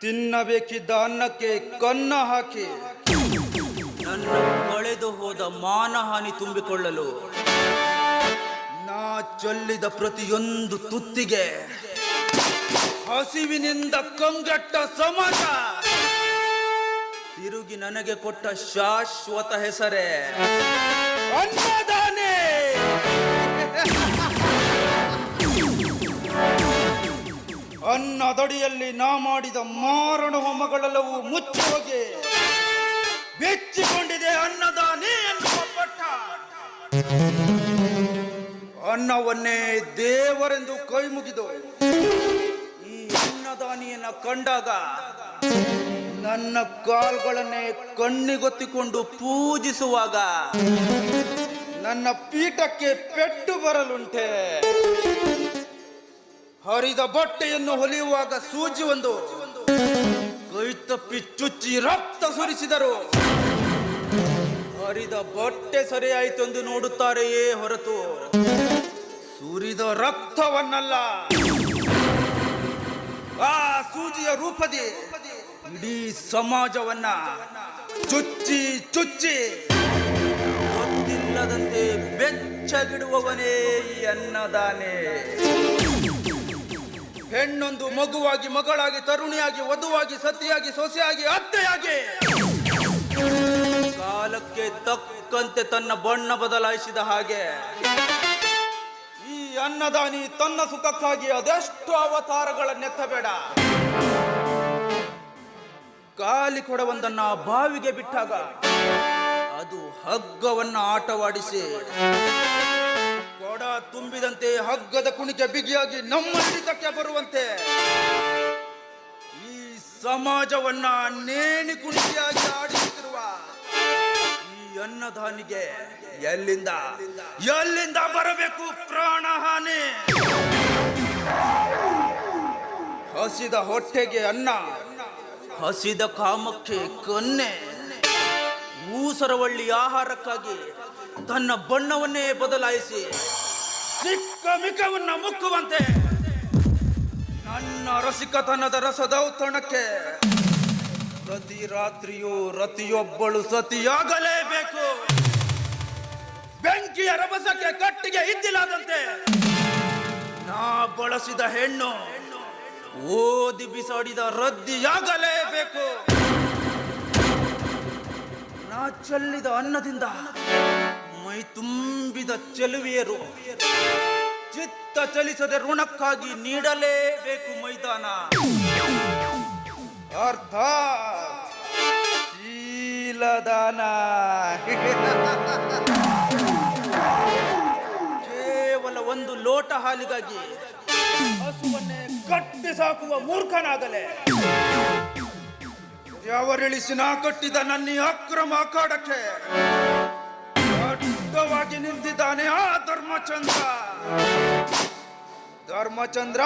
ತಿನ್ನಬೇಕಿದ್ದ ಅನ್ನಕ್ಕೆ ಕನ್ನ ಹಾಕಿ. ನನ್ನ ಕಳೆದು ಹೋದ ಮಾನಹಾನಿ ತುಂಬಿಕೊಳ್ಳಲು ನಾ ಚೊಲ್ಲಿದ ಪ್ರತಿಯೊಂದು ತುತ್ತಿಗೆ ಹಸಿವಿನಿಂದ ಕಂಗಟ್ಟ ಸಮಾಜ ತಿರುಗಿ ನನಗೆ ಕೊಟ್ಟ ಶಾಶ್ವತ ಹೆಸರೇ. ಅನ್ನದಾನೆ ಅನ್ನದಡಿಯಲ್ಲಿ ನಾ ಮಾಡಿದ ಮಾರಣ ಹೋಮಗಳೆಲ್ಲವೂ ಮುಚ್ಚಿ ಹೋಗಿ ಬೆಚ್ಚಿಕೊಂಡಿದೆ ಎನ್ನುವ ಪಟ್ಟ. ಅನ್ನವನ್ನೇ ದೇವರೆಂದು ಕೈ ಮುಗಿದು ಈ ಅನ್ನದಾನಿಯನ್ನ ಕಂಡಾಗ ನನ್ನ ಕಾಲ್ಗಳನ್ನೇ ಕಣ್ಣಿಗೊತ್ತಿಕೊಂಡು ಪೂಜಿಸುವಾಗ ನನ್ನ ಪೀಠಕ್ಕೆ ಪೆಟ್ಟು ಬರಲುಂಟೆ. ಹರಿದ ಬಟ್ಟೆಯನ್ನು ಹೊಲಿಯುವಾಗ ಸೂಜಿ ಒಂದು. ಕೈ ತಪ್ಪಿ ಚುಚ್ಚಿ ರಕ್ತ ಸುರಿಸಿದರು. ಹರಿದ ಬಟ್ಟೆ ಸರಿಯಾಯಿತು ಎಂದು ನೋಡುತ್ತಾರೆಯೇ ಹೊರತು. ಸುರಿದ ರಕ್ತವನ್ನಲ್ಲ. ಆ ಸೂಜಿಯ ರೂಪದಿ. ಇಡೀ ಸಮಾಜವನ್ನ ಚುಚ್ಚಿ ಚುಚ್ಚಿ ಗೊತ್ತಿಲ್ಲದಂತೆ ಬೆಚ್ಚಗಿಡುವವನೇ ಅನ್ನದಾನೆ. ಹೆಣ್ಣೊಂದು ಮಗುವಾಗಿ, ಮಗಳಾಗಿ, ತರುಣಿಯಾಗಿ, ವಧುವಾಗಿ, ಸತಿಯಾಗಿ, ಸೊಸೆಯಾಗಿ, ಅತ್ತೆಯಾಗಿ. ಕಾಲಕ್ಕೆ ತಕ್ಕಂತೆ ತನ್ನ ಬಣ್ಣ ಬದಲಾಯಿಸಿದ ಹಾಗೆ ಈ ಅನ್ನದಾನಿ ತನ್ನ ಸುಖಕ್ಕಾಗಿ ಅದೆಷ್ಟು ಅವತಾರಗಳನ್ನೆತ್ತಬೇಡ ಕಾಲಿ ಕೊಡವೊಂದನ್ನ ಬಾವಿಗೆ ಬಿಟ್ಟಾಗ ಅದು ಹಗ್ಗವನ್ನ ಆಟವಾಡಿಸಿ ಕೊಡ ತುಂಬಿದಂತೆ ಹಗ್ಗದ ಕುಣಿಕೆ ಬಿಗಿಯಾಗಿ ನಮ್ಮ ಹಿಡಿತಕ್ಕೆ ಬರುವಂತೆ. ಈ ಸಮಾಜವನ್ನ ನೇಣಿ ಕುಣಿಕೆಯಾಗಿ ಆಡಿಸುತ್ತಿರುವ ಈ ಅನ್ನದಾನಿಗೆ ಎಲ್ಲಿಂದ ಎಲ್ಲಿಂದ ಬರಬೇಕು ಪ್ರಾಣಹಾನಿ ಹಸಿದ ಹೊಟ್ಟೆಗೆ ಅನ್ನ, ಹಸಿದ ಕಾಮಕ್ಕೆ ಕನ್ನೆ, ಊಸರವಳ್ಳಿ ಆಹಾರಕ್ಕಾಗಿ ತನ್ನ ಬಣ್ಣವನ್ನೇ ಬದಲಾಯಿಸಿ ಸಿಕ್ಕ ಮಿಕವನ್ನ ಮುಕ್ಕುವಂತೆ. ನನ್ನ ರಸಿಕತನದ ರಸದೌತಣಕ್ಕೆ ಪ್ರತಿ ರಾತ್ರಿಯೂ ರತಿಯೊಬ್ಬಳು ಸತಿಯಾಗಲೇಬೇಕು. ಬೆಂಕಿಯ ರಭಸಕ್ಕೆ ಕಟ್ಟಿಗೆ ಇದ್ದಿಲ್ಲದಂತೆ ನಾ ಬಳಸಿದ ಹೆಣ್ಣು ಓದಿ ಬಿಸಾಡಿದ ರದ್ದಿಯಾಗಲೇಬೇಕು. ನಾ ಚೆಲ್ಲಿದ ಅನ್ನದಿಂದ ಮೈ ತುಂಬಿದ ಚೆಲುವಿಯರು ಚಿತ್ತ ಚಲಿಸದೆ ಋಣಕ್ಕಾಗಿ ನೀಡಲೇಬೇಕು ಮೈದಾನ. ಅರ್ಥ? ಶೀಲದಾನ. ಕೇವಲ ಒಂದು ಲೋಟ ಹಾಲಿಗಾಗಿ ಹಸುವನ್ನೇ ಕಟ್ಟಿ ಸಾಕುವ ಮೂರ್ಖನಾಗಲೇ. ಯಾವರಿಳಿಸಿ ನಾ ಕಟ್ಟಿದ ನನ್ನ ಅಕ್ರಮ ಅಖಾಡಕ್ಕೆ ಅಡ್ಡವಾಗಿ ನಿಂತಿದ್ದಾನೆ ಆ ಧರ್ಮಚಂದ್ರ. ಧರ್ಮಚಂದ್ರ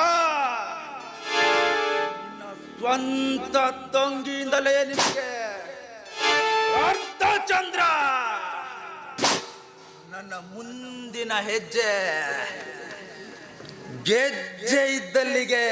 ಸ್ವಂತ ತಂಗಿಯಿಂದಲೇ ನಿಮಗೆ ಅರ್ಧಚಂದ್ರ. ನನ್ನ ಮುಂದಿನ ಹೆಜ್ಜೆ ಗೆಜ್ಜೆ ಇದ್ದಲ್ಲಿಗೆ.